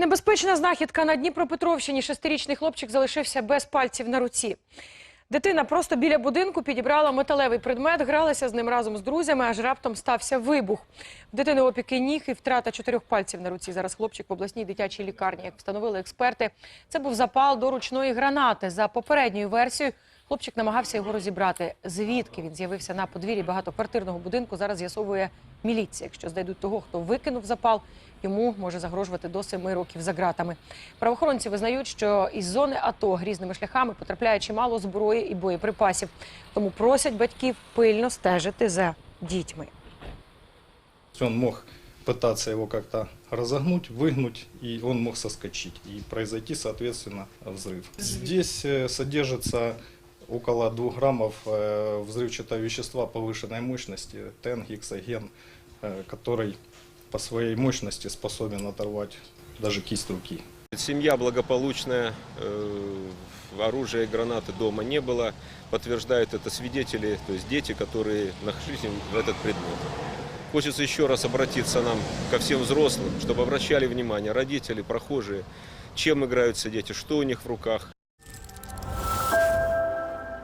Небезпечна знахідка на Дніпропетровщині. Шестирічний хлопчик залишився без пальців на руці. Дитина просто біля будинку підібрала металевий предмет, гралася з ним разом з друзями, аж раптом стався вибух. В дитини опіки ніг і втрата чотирьох пальців на руці. Зараз хлопчик в обласній дитячій лікарні. Як встановили експерти, це був запал до ручної гранати. За попередньою версією, хлопчик намагався його розібрати. Звідки він з'явився на подвір'ї багатоквартирного будинку, зараз з'ясовує міліція. Якщо знайдуть того, хто викинув запал, йому може загрожувати до семи років за ґратами. Правоохоронці визнають, що із зони АТО грізними шляхами потрапляє чимало зброї і боєприпасів. Тому просять батьків пильно стежити за дітьми. Он мог пытаться его как-то разогнуть, выгнуть, и он мог соскочить. И произойти, соответственно, взрыв. Здесь э, содержится около 2 граммов э, взрывчатого вещества повышенной мощности, тен, гексоген, э, который по своей мощности способен оторвать даже кисть руки. Семья благополучная, э, оружия и гранаты дома не было. Подтверждают это свидетели, то есть дети, которые нашли в этот предмет. Хочется еще раз обратиться нам ко всем взрослым, чтобы обращали внимание родители, прохожие, чем играются дети, что у них в руках.